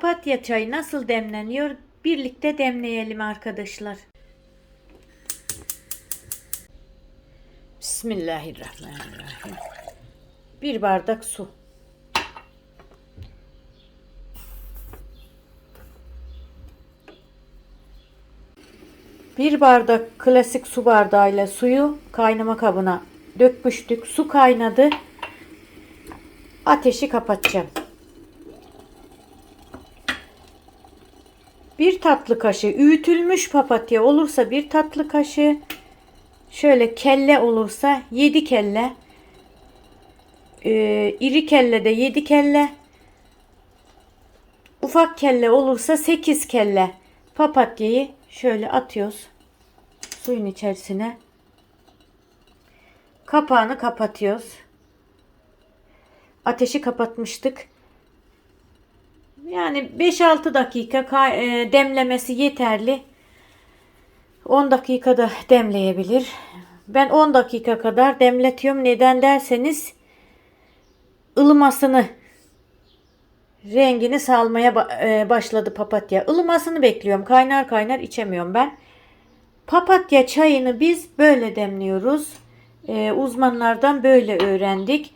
Papatya çayı nasıl demleniyor? Birlikte demleyelim arkadaşlar. Bismillahirrahmanirrahim. Bir bardak su. Bir bardak klasik su bardağıyla suyu kaynama kabına dökmüştük. Su kaynadı. Ateşi kapatacağım. Bir tatlı kaşığı öğütülmüş papatya olursa bir tatlı kaşığı şöyle kelle olursa 7 kelle ee, iri kelle de 7 kelle ufak kelle olursa 8 kelle. Papatyayı şöyle atıyoruz suyun içerisine. Kapağını kapatıyoruz. Ateşi kapatmıştık yani 5-6 dakika ka- e, demlemesi yeterli. 10 dakikada demleyebilir. Ben 10 dakika kadar demletiyorum. Neden derseniz ılımasını rengini salmaya e, başladı papatya. Ilımasını bekliyorum. Kaynar kaynar içemiyorum ben. Papatya çayını biz böyle demliyoruz. E, uzmanlardan böyle öğrendik.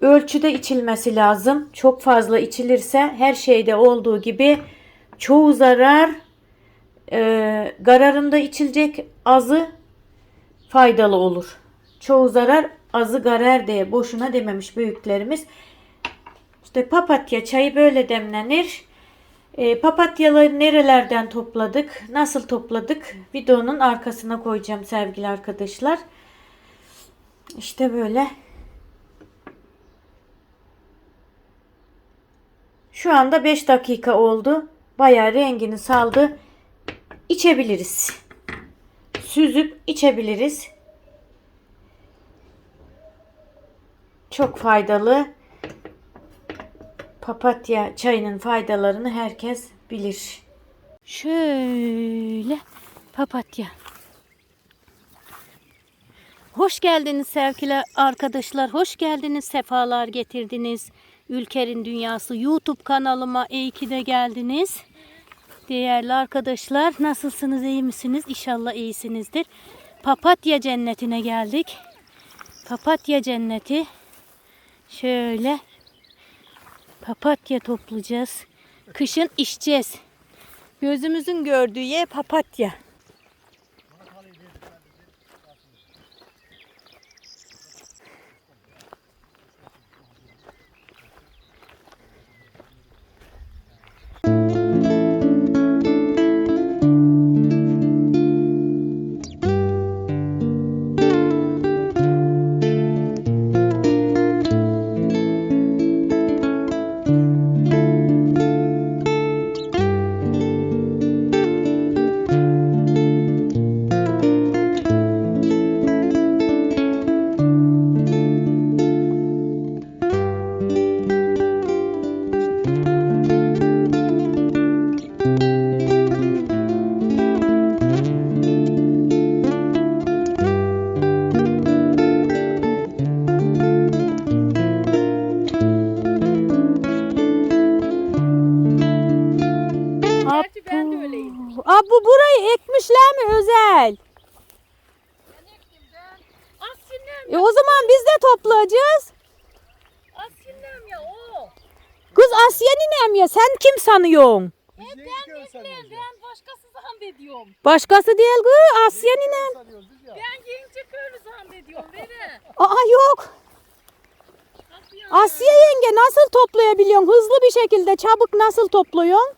Ölçüde içilmesi lazım. Çok fazla içilirse her şeyde olduğu gibi çoğu zarar e, gararında içilecek azı faydalı olur. Çoğu zarar azı garar diye boşuna dememiş büyüklerimiz. İşte papatya çayı böyle demlenir. E, papatyaları nerelerden topladık? Nasıl topladık? Videonun arkasına koyacağım sevgili arkadaşlar. İşte böyle. Şu anda 5 dakika oldu. Bayağı rengini saldı. İçebiliriz. Süzüp içebiliriz. Çok faydalı. Papatya çayının faydalarını herkes bilir. Şöyle papatya. Hoş geldiniz sevgili arkadaşlar. Hoş geldiniz. Sefalar getirdiniz. Ülkerin Dünyası YouTube kanalıma iyi ki de geldiniz. Değerli arkadaşlar nasılsınız iyi misiniz? İnşallah iyisinizdir. Papatya cennetine geldik. Papatya cenneti. Şöyle papatya toplayacağız. Kışın içeceğiz. Gözümüzün gördüğü yer papatya. Asya ninem ya sen kim sanıyorsun? E ben bilmiyorum, ben başkası zannediyorum. Başkası değil kız Asya ninem. Ben yiyince köylü zannediyorum. Aa yok. Asya yenge nasıl toplayabiliyorsun? Hızlı bir şekilde çabuk nasıl topluyorsun?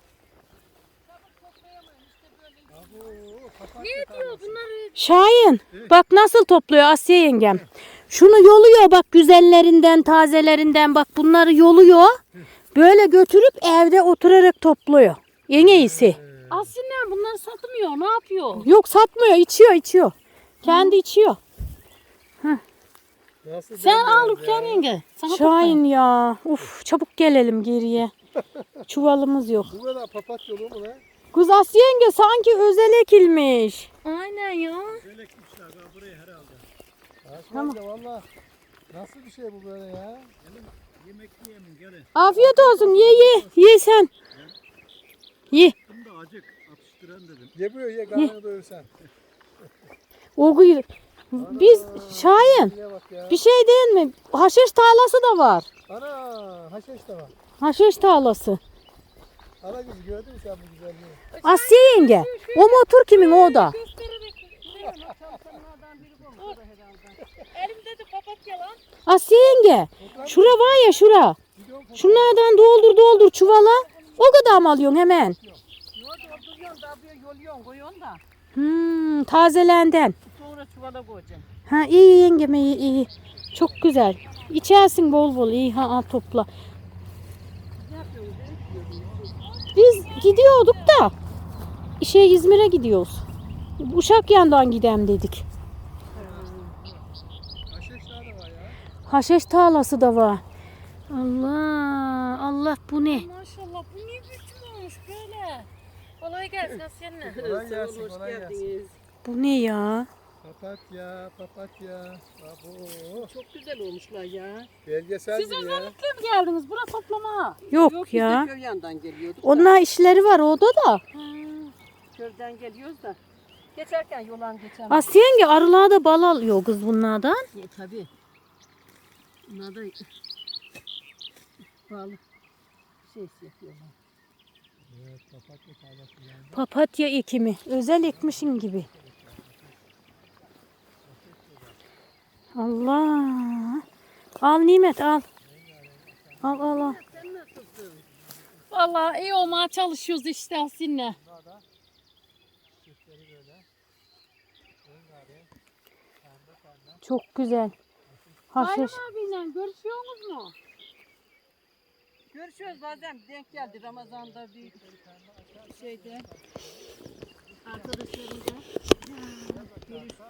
Ne diyor bunları? Şahin bak nasıl topluyor Asya yengem. Şunu yoluyor bak güzellerinden tazelerinden bak bunları yoluyor. Böyle götürüp evde oturarak topluyor. En iyisi. Asilem bunları satmıyor, ne yapıyor? Yok satmıyor içiyor içiyor. Kendi içiyor. Nasıl Sen al ya? Ülker yenge. Sana Şahin ya. Uf çabuk gelelim geriye. Çuvalımız yok. Bu kadar papatya olur mu lan? Kız Asya yenge sanki özel ekilmiş. Aynen ya. Böyle ekmişler ben buraya herhalde. Tamam. valla nasıl bir şey bu böyle ya? Yemek yiyelim gelin. Afiyet olsun ye ye. Ye sen. Ye. Bunu da acık atıştıran dedim. Ye bu ye karnını doyursan. O. Biz Şahin bir şey değil mi? Haşhaş tarlası da var. Ana haşhaş da var. Haşhaş tarlası. Ana kızı gördün mü sen bu güzelliği? Asya yenge. O motor kimin o da? Göstererek. Elimde de papatya lan. Asya yenge. Şura var ya şura. Şunlardan doldur doldur çuvala. O kadar mı alıyorsun hemen? Hmm, tazelenden. Sonra çuvala koyacaksın. Ha iyi yengem iyi iyi. Çok güzel. İçersin bol bol iyi ha al topla. Biz gidiyorduk da şey İzmir'e gidiyoruz. Uşak yandan gidem dedik. Haşhaş daha da var ya. Haşhaş tarlası da var. Allah Allah bu ne? Maşallah bu niye büyük olmuş böyle. Kolay gelsin Asyen'le. Kolay gelsin kolay gelsin. Bu ne ya? Papatya papatya. Abo. Çok güzel olmuşlar ya. Belgeseldir Siz ya. özellikle mi geldiniz? Bura toplama. Yok, ya. Köy yandan geliyorduk. Onlar işleri var orada da. Köyden geliyoruz da. Geçerken yolan geçen. Asya yenge arılar da bal alıyor kız bunlardan. Ya, tabii. Bunlar da bağlı şey yapıyorlar. Evet papatya. Papatya ekimi. Özel ekmişin gibi. Allah. Al Nimet al. Al al al. Vallahi iyi olmaya çalışıyoruz işte Asyen'le. Çok güzel. Haşhaş. Bayram abiyle görüşüyorsunuz mu? Görüşüyoruz bazen denk geldi Ramazan'da bir şeyde. Arkadaşlarımla görüştük.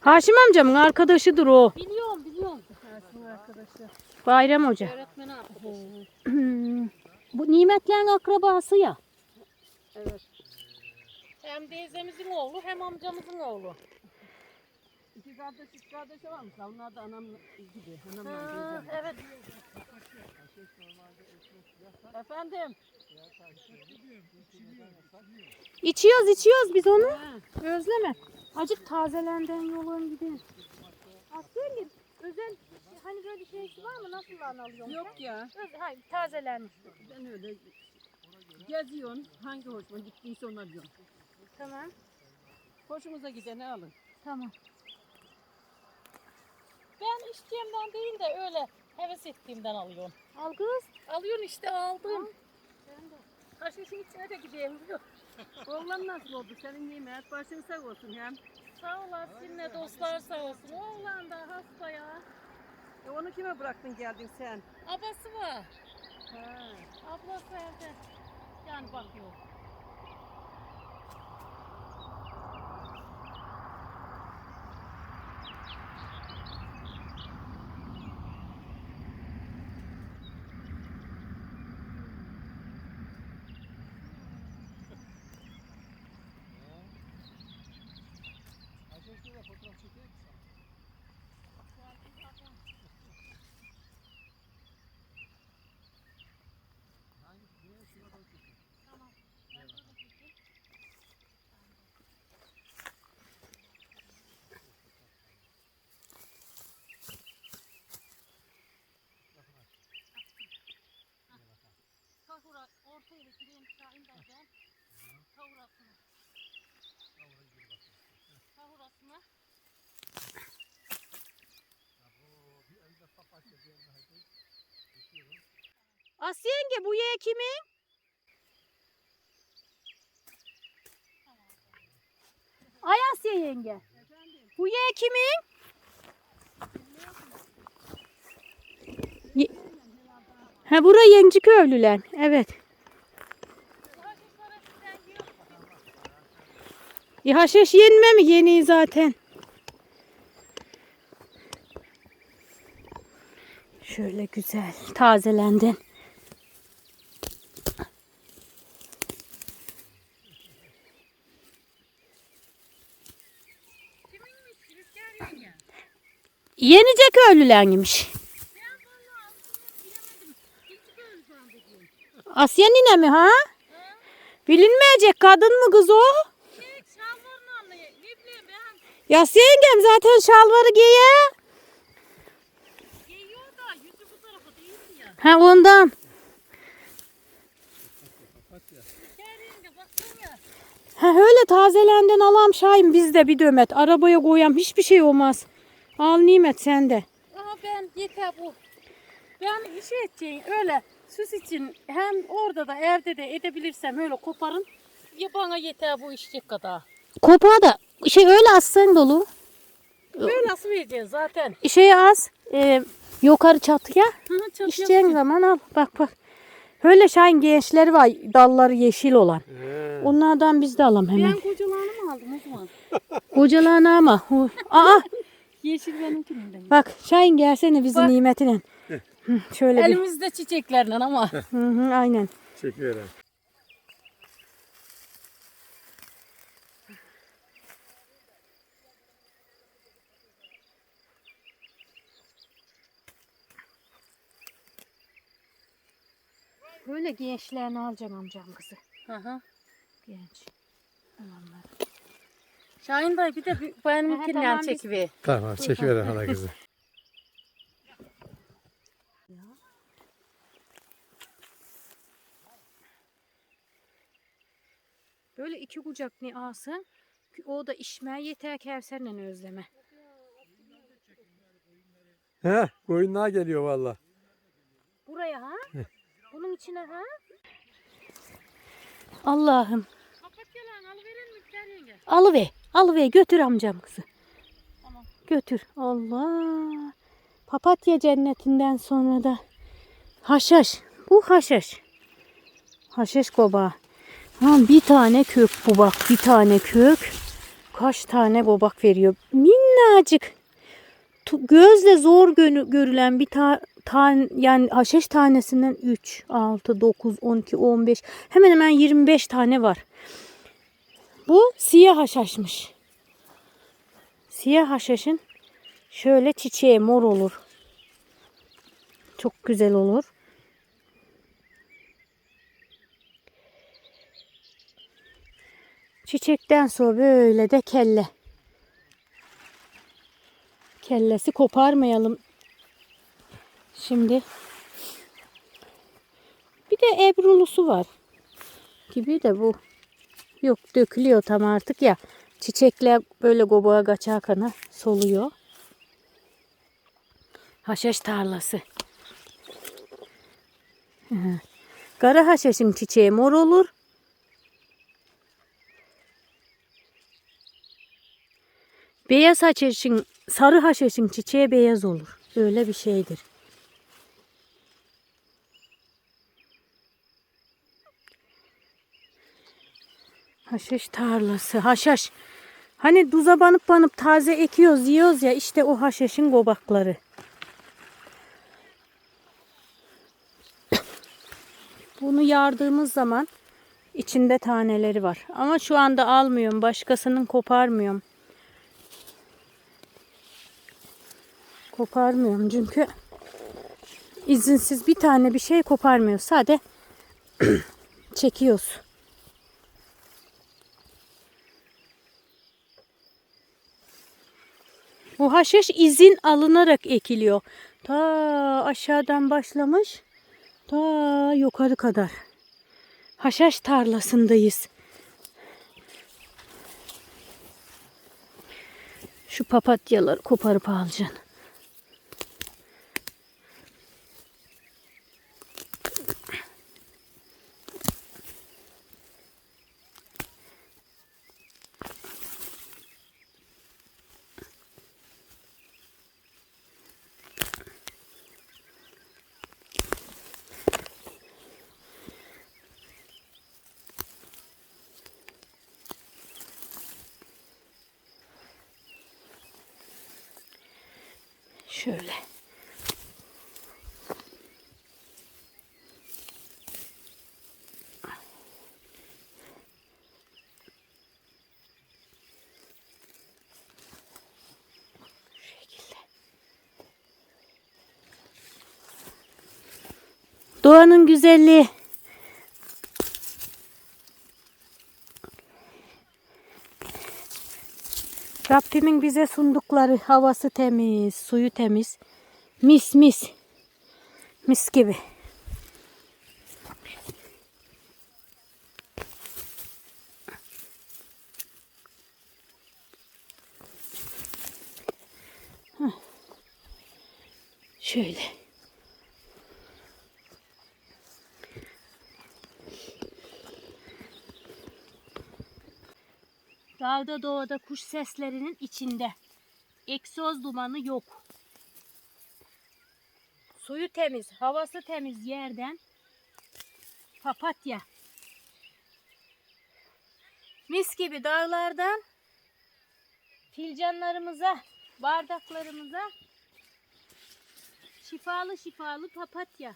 Haşim amcamın arkadaşıdır o. Biliyorum biliyorum. Ersin arkadaşı. Bayram Hoca. Öğretmen arkadaşı. Bu nimetlerin akrabası ya. Evet. Hem teyzemizin oğlu hem amcamızın oğlu. İki kardeş, üç kardeş varmış. Onlar da anam gibi. Anamla Ha, evet. Efendim. İçiyoruz içiyoruz biz onu. Özleme. Acık tazelenden yolun gidin. Aslında özel hani böyle şeysi var mı? Nasıl alıyorsun? Yok ya. Öz, hayır tazelenmiş. Ben öyle geziyorsun. Hangi hoşuma gittiyse onu alıyorum. Tamam. Hoşumuza gideni alın. Tamam. Ben içtiğimden değil de öyle heves ettiğimden alıyorum. Al kız. Alıyorsun işte aldım. Haşhaşın içine de gideyim biliyor. Oğlan nasıl oldu? Senin nimet başın sağ olsun hem. Sağ olasın ne dostlar sağ olsun. Oğlan da hasta ya. E onu kime bıraktın geldin sen? Abası var. Ha. Ablası evde. Yani bakıyor. Haşhaşla da fotoğraf çekeyim mi sana? Hangisi? Niye? Şuna bak çekeyim. Kahura orta ile gireyim şahin derken kavurasını. Asya yenge bu ye kimin? Ay Asya yenge. Bu ye kimin? Ha bura Yenci köylüler. Evet. Haşhaş yenme mi? Yeni zaten. Şöyle güzel tazelendin. Yenice dediğim. Asya nine mi ha? Bilinmeyecek kadın mı kız o? Şey, şalvarını anlıyor. Ne bileyim ben. Ya yengem zaten şalvarı giyer. Giyiyor da yüzü bu tarafa değil mi ya? Ha ondan. Ha öyle tazelenden alam Şahin biz de bir dömet. Arabaya koyam hiçbir şey olmaz. Al nimet sen de. Aha ben yeter bu. Ben bir şey edeceğim öyle süs için hem orada da evde de edebilirsem öyle koparın. Ya bana yeter bu işçek kadar. Kopağı da şey öyle assan dolu. Böyle nasıl vereceğiz zaten? Şey az. E, yukarı çatıya. İçeceğin zaman al. Bak bak. Öyle Şahin gençleri var. Dalları yeşil olan. Onlardan biz de alalım hemen. Ben kocalarını mı aldım o zaman? Kocalarını ama. Aa Yeşil benimkinin bak Şahin gelsene bizi Bak. nimetine. Hı, Şöyle bir. Elimizde çiçeklerle ama. Hı hı, aynen. Çekiyorum. Böyle gençlerini alacağım amcam kızı. Hı hı. Genç. Olanları. Şahin dayı bir de bir- benimkinden tamam, biz- çekiver. Tamam çekiverin hala kızı. Böyle iki kucak ne alsın. ki O da işmeye yeter Kevser'le özleme. He koyunlar geliyor valla. Buraya ha? İçine ha? Allah'ım. Alıver. Alıver götür amcam kızı. Tamam. Götür. Allah. Papatya cennetinden sonra da haşhaş. Bu haşhaş. Haşhaş kobağı. Ha, bir tane kök bu bak. Bir tane kök. Kaç tane gobak veriyor. Minnacık. Gözle zor görülen bir ta, tane yani haşhaş tanesinden 3, 6, 9, 12, 15 hemen hemen 25 tane var. Bu siyah haşhaşmış. Siyah haşhaşın şöyle çiçeği mor olur. Çok güzel olur. Çiçekten sonra böyle de kelle. Kellesi koparmayalım. Şimdi bir de ebrulusu var. Gibi de bu. Yok dökülüyor tam artık ya. Çiçekler böyle gobağa kaçarkana soluyor. Haşhaş tarlası. Kara haşhaşın çiçeği mor olur. Beyaz haşhaşın, sarı haşhaşın çiçeği beyaz olur. Öyle bir şeydir. Haşhaş tarlası. Haşhaş. Hani duza banıp banıp taze ekiyoruz yiyoruz ya işte o haşhaşın gobakları. Bunu yardığımız zaman içinde taneleri var. Ama şu anda almıyorum. Başkasının koparmıyorum. Koparmıyorum çünkü izinsiz bir tane bir şey koparmıyor. Sade çekiyoruz. Bu haşhaş izin alınarak ekiliyor. Ta aşağıdan başlamış. Ta yukarı kadar. Haşhaş tarlasındayız. Şu papatyaları koparıp alacaksın. Şöyle. Doğanın güzelliği. Rabbimin bize sundukları havası temiz, suyu temiz. Mis mis. Mis gibi. Şöyle. Dağda doğada kuş seslerinin içinde. Egzoz dumanı yok. Suyu temiz, havası temiz yerden. Papatya. Mis gibi dağlardan filcanlarımıza, bardaklarımıza şifalı şifalı papatya.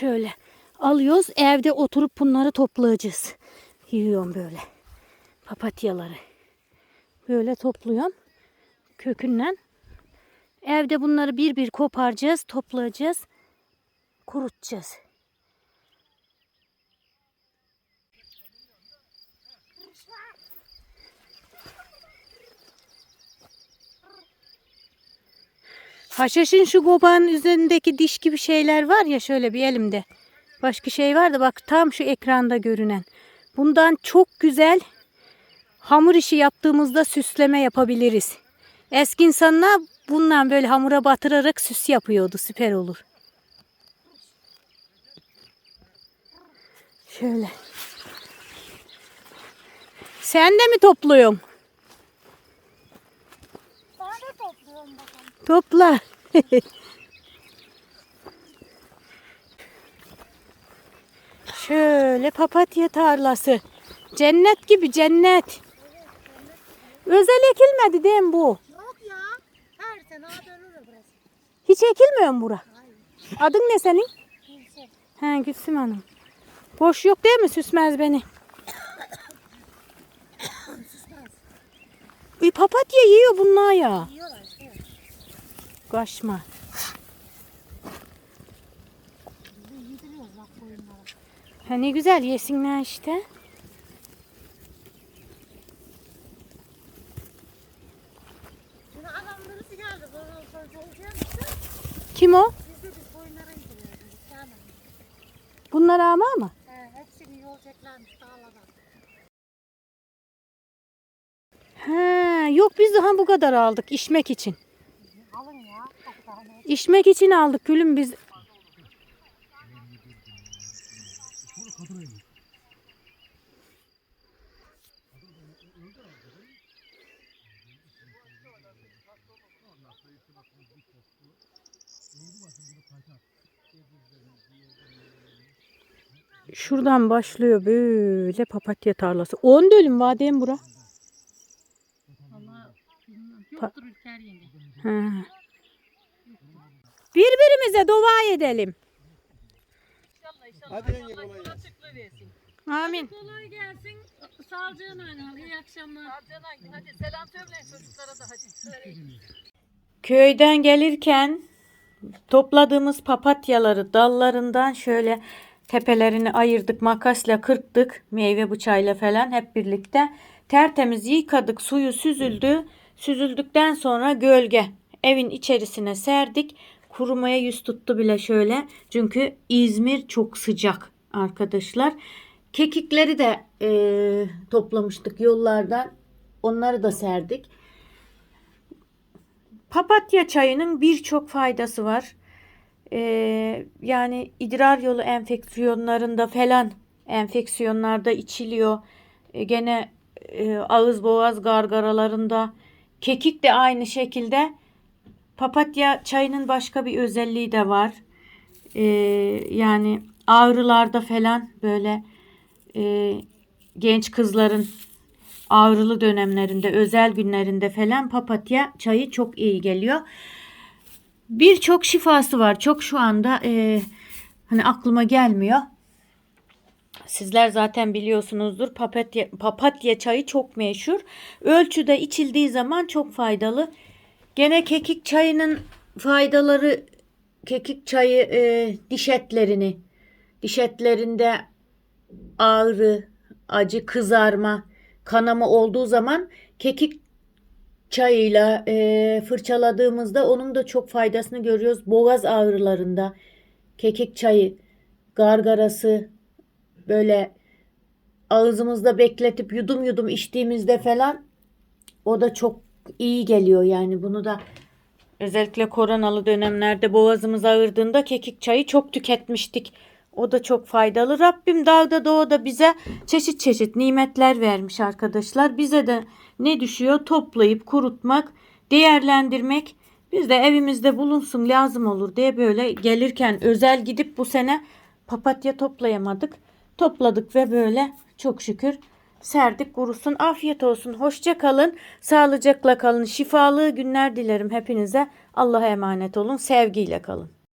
Şöyle alıyoruz evde oturup bunları toplayacağız. Yiyorum böyle papatyaları. Böyle topluyorum kökünden. Evde bunları bir bir koparacağız, toplayacağız, kurutacağız. Haşhaşın şu gobanın üzerindeki diş gibi şeyler var ya şöyle bir elimde. Başka şey var da bak tam şu ekranda görünen. Bundan çok güzel hamur işi yaptığımızda süsleme yapabiliriz. Eski insanlar bundan böyle hamura batırarak süs yapıyordu. Süper olur. Şöyle. Sen de mi topluyorsun? Ben de topluyorum bakalım. Topla. Şöyle papatya tarlası. Cennet gibi cennet. Özel ekilmedi değil mi bu? Yok ya. Her sene dönür burası. Hiç ekilmiyor mu bura? Adın ne senin? Kimse. He Gülsüm Hanım. Boş yok değil mi süsmez beni? Bir papatya yiyor bunlar ya. Yiyorlar. Kaçma. Ha ne güzel yesinler işte. Kim o? Bunlar ama mı? He, yok biz daha bu kadar aldık içmek için. Alın ya. O tane. İçmek için aldık gülüm biz. Şuradan başlıyor böyle papatya tarlası. 10 dönüm vadem bura. Bilmem. Yoktur ülker yenge. Birbirimize dua edelim. İnşallah inşallah. Hadi yenge, Allah kolay gelsin. kolaylıkla versin. Amin. Kolay gelsin. Sağlıcakla kal. İyi akşamlar. Hadi selam söyleyin çocuklara da hadi. Köyden gelirken topladığımız papatyaları dallarından şöyle tepelerini ayırdık, makasla kırptık, meyve bıçağıyla falan hep birlikte. Tertemiz yıkadık, suyu süzüldü. Süzüldükten sonra gölge evin içerisine serdik. Kurumaya yüz tuttu bile şöyle. Çünkü İzmir çok sıcak arkadaşlar. Kekikleri de eee, toplamıştık yollardan. Onları da serdik. Papatya çayının birçok faydası var. Ee, yani idrar yolu enfeksiyonlarında falan enfeksiyonlarda içiliyor. Ee, gene e, ağız boğaz gargaralarında. Kekik de aynı şekilde. Papatya çayının başka bir özelliği de var. Ee, yani ağrılarda falan böyle e, genç kızların ağrılı dönemlerinde, özel günlerinde falan papatya çayı çok iyi geliyor. Birçok şifası var. Çok şu anda e, hani aklıma gelmiyor. Sizler zaten biliyorsunuzdur. Papatya, papatya çayı çok meşhur. Ölçüde içildiği zaman çok faydalı. Gene kekik çayının faydaları kekik çayı e, diş etlerini diş etlerinde ağrı, acı, kızarma, kanama olduğu zaman kekik çayıyla e, fırçaladığımızda onun da çok faydasını görüyoruz. Boğaz ağrılarında kekik çayı, gargarası böyle ağzımızda bekletip yudum yudum içtiğimizde falan o da çok iyi geliyor yani bunu da özellikle koronalı dönemlerde boğazımız ağrıdığında kekik çayı çok tüketmiştik. O da çok faydalı. Rabbim dağda doğada bize çeşit çeşit nimetler vermiş arkadaşlar. Bize de ne düşüyor? Toplayıp kurutmak, değerlendirmek. Biz de evimizde bulunsun lazım olur diye böyle gelirken özel gidip bu sene papatya toplayamadık. Topladık ve böyle çok şükür serdik kurusun. Afiyet olsun. Hoşça kalın. Sağlıcakla kalın. Şifalı günler dilerim hepinize. Allah'a emanet olun. Sevgiyle kalın.